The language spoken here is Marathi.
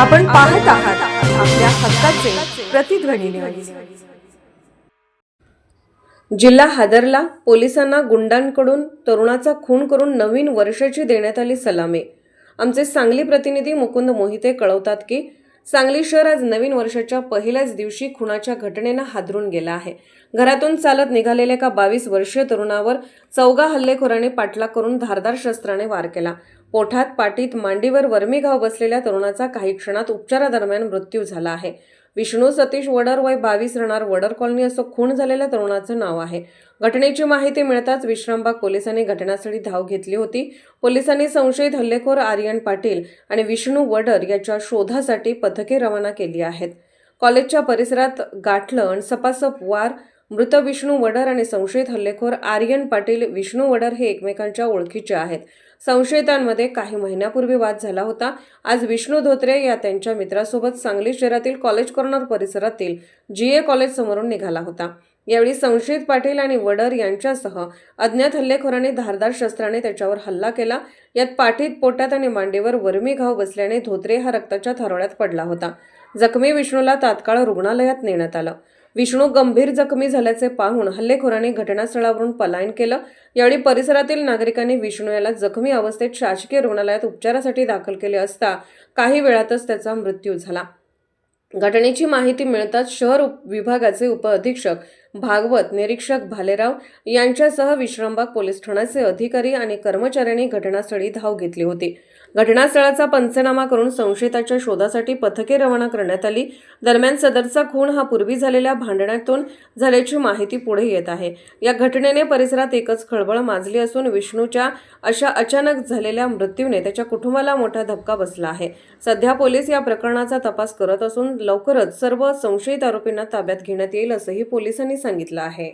आपण पाहत आहात आपल्या हक्काचे प्रतिध्वनी जिल्हा हादरला पोलिसांना गुंडांकडून तरुणाचा खून करून नवीन वर्षाची देण्यात आली सलामी. आमचे सांगली प्रतिनिधी मुकुंद मोहिते कळवतात की सांगली शहर आज नवीन वर्षाच्या पहिल्याच दिवशी खुनाच्या घटनेनं हादरून गेला आहे. घरातून चालत निघालेल्या एका बावीस वर्षीय तरुणावर चौगा हल्लेखोराने पाठलाग करून धारदार शस्त्राने वार केला. पोठात पाटीत मांडीवर वर्मीघाव बसलेल्या तरुणाचा काही क्षणात उपचारादरम्यान मृत्यू झाला आहे. विष्णू सतीश वडर वय बावीस राहणार वडर कॉलनी असं खून झालेल्या तरुणाचं नाव आहे. घटनेची माहिती मिळताच विश्रामबाग पोलिसांनी घटनास्थळी धाव घेतली होती. पोलिसांनी संशयित हल्लेखोर आर्यन पाटील आणि विष्णू वडर याच्या शोधासाठी पथके रवाना केली आहेत. कॉलेजच्या परिसरात गाठलं आणि सपासप वार मृत विष्णू वडर आणि संशयित हल्लेखोर आर्यन पाटील विष्णू वडर हे एकमेकांच्या ओळखीचे आहेत. संशयितांमध्ये काही महिन्यापूर्वी वाद झाला होता. आज विष्णू धोत्रे या त्यांच्या मित्रासोबत सांगली शहरातील कॉलेज कॉर्नर परिसरातील जी ए कॉलेज समोरून निघाला होता. यावेळी संशयित पाटील आणि वडर यांच्यासह अज्ञात हल्लेखोरांनी धारदार शस्त्राने त्याच्यावर हल्ला केला. यात पाठीत पोटात आणि मांडीवर वर्मी घाव बसल्याने धोत्रे हा रक्ताच्या थारोळ्यात पडला होता. जखमी विष्णूला तात्काळ रुग्णालयात नेण्यात आलं. विष्णू गंभीर जखमी झाल्याचे पाहून हल्लेखोरांनी घटनास्थळावरून पलायन केलं. यावेळी परिसरातील नागरिकांनी विष्णू याला जखमी अवस्थेत शासकीय रुग्णालयात उपचारासाठी दाखल केले असता काही वेळातच त्याचा मृत्यू झाला. घटनेची माहिती मिळताच शहर उप विभागाचे उपअधीक्षक भागवत निरीक्षक भालेराव यांच्यासह विश्रामबाग पोलीस ठाण्याचे अधिकारी आणि कर्मचाऱ्यांनी घटनास्थळी धाव घेतली होती. घटनास्थळाचा पंचनामा करून संशयिताच्या शोधासाठी पथके रवाना करण्यात आली. दरम्यान सदरचा खून हा पूर्वी झालेल्या भांडणातून झाल्याची माहिती पुढे येत आहे. या घटनेने परिसरात एकच खळबळ माजली असून विष्णूच्या अशा अचानक झालेल्या मृत्यूने त्याच्या कुटुंबाला मोठा धक्का बसला आहे. सध्या पोलीस या प्रकरणाचा तपास करत असून लवकरच सर्व संशयित आरोपींना ताब्यात घेण्यात येईल असंही पोलिसांनी सांगितलं आहे.